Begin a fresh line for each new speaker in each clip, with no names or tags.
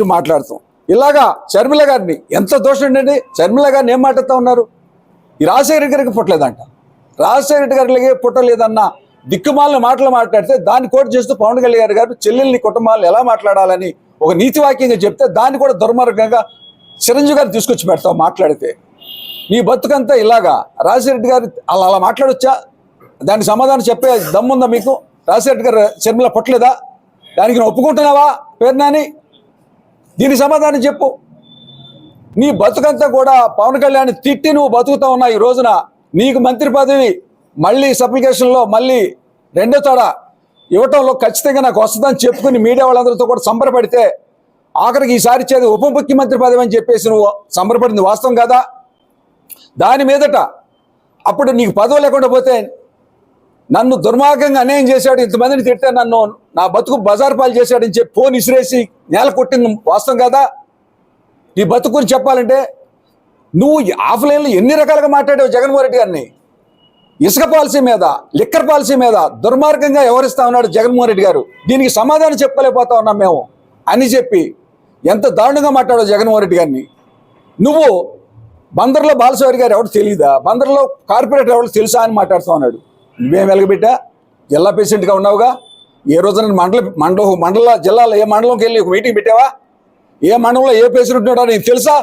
ఇటు మాట్లాడతాం. ఇలాగా షర్మిల గారిని ఎంత దోషం అండి షర్మిల గారిని ఏం మాట్లాడుతూ ఉన్నారు? ఈ రాజశేఖర రెడ్డి గారికి పుట్టలేదంట. రాజశేఖర రెడ్డి గారికి పుట్టలేదన్న దిక్కుమాలిన మాటలు మాట్లాడితే దాన్ని కోట్ చేస్తూ పవన్ కళ్యాణ్ గారు చెల్లెల్ని కుటుంబాలను ఎలా మాట్లాడాలని ఒక నీతి వాక్యంగా చెప్తే దాన్ని కూడా దుర్మార్గంగా చిరంజీవి గారు తీసుకొచ్చి పెడతావు మాట్లాడితే. నీ బతుకంతా ఇలాగా రాజశేఖర రెడ్డి గారు అలా అలా మాట్లాడొచ్చా? దానికి సమాధానం చెప్పే దమ్ముందా మీకు? రాజశేఖర రెడ్డి గారు షర్మిల పుట్టలేదా? దానికి నేను ఒప్పుకుంటున్నావా? పేరు దీని సమాధానం చెప్పు. నీ బతుకంతా కూడా పవన్ కళ్యాణ్ తిట్టి నువ్వు బతుకుతా ఉన్నావు ఈ రోజున. నీకు మంత్రి పదవి మళ్ళీ సప్లికేషన్లో మళ్ళీ రెండో తోడ. ఇవ్వటంలో ఖచ్చితంగా నాకు వస్తుందని చెప్పుకుని మీడియా వాళ్ళందరితో కూడా సంబరపడితే ఆఖరికి ఈసారి ఇచ్చేది ఉప ముఖ్యమంత్రి పదవి అని చెప్పేసి నువ్వు సంబరపడింది వాస్తవం కదా? దాని మీదట అప్పుడు నీకు పదవి లేకుండా పోతే నన్ను దుర్మార్గంగా అన్యాయం చేశాడు ఇంతమందిని తిడితే నన్ను నా బతుకు బజార్ పాలు చేశాడని చెప్పి ఫోన్ ఇసిరేసి నేల కొట్టింది వాస్తవం కదా? నీ బతుకుని చెప్పాలంటే నువ్వు ఆఫ్లైన్లో ఎన్ని రకాలుగా మాట్లాడావు జగన్మోహన్ రెడ్డి గారిని? ఇసుక పాలసీ మీద లిక్కర్ పాలసీ మీద దుర్మార్గంగా వ్యవహరిస్తా ఉన్నాడు జగన్మోహన్ రెడ్డి గారు. దీనికి సమాధానం చెప్పలేకపోతా ఉన్నాం మేము అని చెప్పి ఎంత దారుణంగా మాట్లాడావు జగన్మోహన్ రెడ్డి గారిని? నువ్వు బందర్లో బాలసవారి గారు ఎవరు తెలియదా బందర్లో కార్పొరేటర్ ఎవరు తెలుసా అని మాట్లాడుతూ ఉన్నాడు. నువ్వేం వెలగబెట్టా? జిల్లా పేషెంట్గా ఉన్నావుగా? ఏ రోజున మండల మండల మండల జిల్లాలో ఏ మండలంకి వెళ్ళి మీటింగ్ పెట్టావా? ఏ మండలంలో ఏ పేషెంట్ ఉన్నాడో నీకు తెలుసా?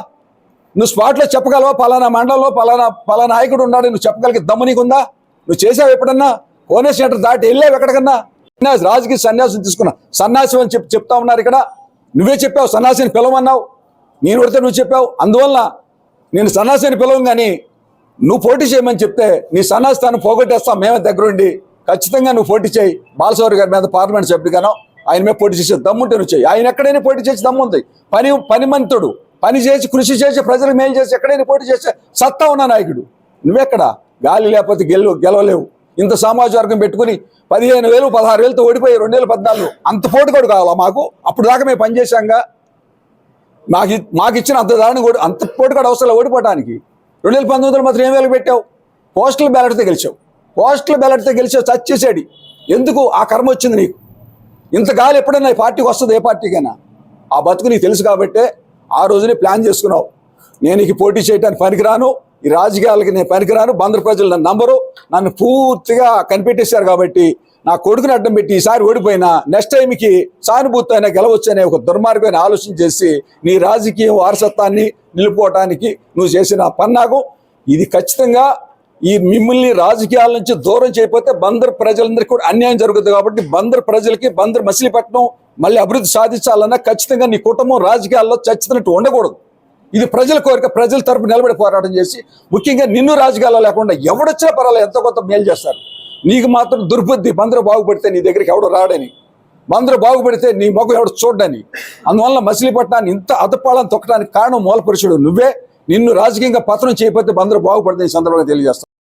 నువ్వు స్పాట్లో చెప్పగలవా? పలానా మండలంలో పలానా పలానా నాయకుడు ఉన్నాడు నువ్వు చెప్పగలిగే దమ్ము నీకుందా? నువ్వు చేసావు ఎప్పుడన్నా? కోనే సెంటర్ దాటి వెళ్ళావు ఎక్కడికన్నా? సన్యాసి రాజకీయ సన్యాసం తీసుకున్నా సన్యాసం అని చెప్పి చెప్తా ఉన్నారు ఇక్కడ. నువ్వే చెప్పావు సన్యాసిని పిలవమన్నావు. నేను పడితే నువ్వు చెప్పావు. అందువల్ల నేను సన్యాసిని పిలవం కానీ నువ్వు పోటీ చేయమని చెప్తే నీ తాను పోగొట్టేస్తాం మేమే దగ్గరుండి. ఖచ్చితంగా నువ్వు పోటీ చేయి. బాలసౌరి గారి మీద పార్లమెంట్ సభ్యుడిగానో ఆయన మీద పోటీ చేసే దమ్ముంటే నువ్వు చేయి ఆయన ఎక్కడైనా పోటీ చేసి దమ్ముంది. పని పనిమంతుడు పని చేసి కృషి చేసి ప్రజలకు మేలు చేసి ఎక్కడైనా పోటీ చేసే సత్తా ఉన్న నాయకుడు. నువ్వెక్కడ? గాలి లేకపోతే గెలు గెలవలేవు. ఇంత సమాజ వర్గం పెట్టుకుని పదిహేను వేలు పదహారు వేలతో ఓడిపోయి రెండు వేల పద్నాలుగు అంత పోటీ కూడా కావాలా మాకు? అప్పుడు దాకా మేము పనిచేశాంగా మాకు మాకు ఇచ్చిన అంత దారుణం కూడా అంత పోటీ కూడా అవసరం ఓడిపోవడానికి రెండు వేల పంతొమ్మిదిలో మాత్రం ఏం వేలు పెట్టావు? పోస్టల్ బ్యాలెట్తో గెలిచావు. పోస్టల్ బ్యాలెట్తో గెలిచి చచ్చేసాడు. ఎందుకు? ఆ కర్మ వచ్చింది నీకు. ఇంత గాలి ఎప్పుడైనా ఈ పార్టీకి వస్తుంది ఏ పార్టీకైనా? ఆ బతుకు నీకు తెలుసు కాబట్టే ఆ రోజునే ప్లాన్ చేసుకున్నావు. నేను ఇక పోటీ చేయడానికి పనికిరాను ఈ రాజకీయాలకి నేను పనికిరాను బందర్ ప్రజలు నన్ను నంబరు నన్ను పూర్తిగా కనిపెట్టేశారు కాబట్టి నా కొడుకుని అడ్డం పెట్టి ఈసారి ఓడిపోయినా నెక్స్ట్ టైంకి సానుభూతి అయినా గెలవచ్చు అనే ఒక దుర్మార్గమైన ఆలోచన చేసి నీ రాజకీయ వారసత్వాన్ని నిలుపుకోవటానికి నువ్వు చేసిన పన్నాగం. ఇది ఖచ్చితంగా ఈ మిమ్మల్ని రాజకీయాల నుంచి దూరం చేయకపోతే బందర్ ప్రజలందరికీ కూడా అన్యాయం జరుగుతుంది కాబట్టి బందర్ ప్రజలకి బందర్ మచిలీపట్నం మళ్ళీ అభివృద్ధి సాధించాలన్నా ఖచ్చితంగా నీ కుటుంబం రాజకీయాల్లో చచ్చినట్టు ఉండకూడదు. ఇది ప్రజల కోరిక ప్రజల తరపు నిలబడి పోరాటం చేసి ముఖ్యంగా నిన్ను రాజకీయాల్లో లేకుండా ఎవడొచ్చినా పర్వాలేదు ఎంతో కొంత మేలు చేస్తారు. నీకు మాత్రం దుర్బుద్ధి బందరు బాగుపడితే నీ దగ్గరికి ఎవడు రాడని బందరు బాగుపడితే నీ మొగం ఎవడు చూడని అందువల్ల మచిలీపట్నాన్ని ఇంత అదపాలను తొక్కడానికి కారణం మూలపురుషుడు నువ్వే. నిన్ను రాజకీయంగా పతనం చేయకపోతే బందరు బాగుపడతాయి ఈ సందర్భంగా తెలియజేస్తాను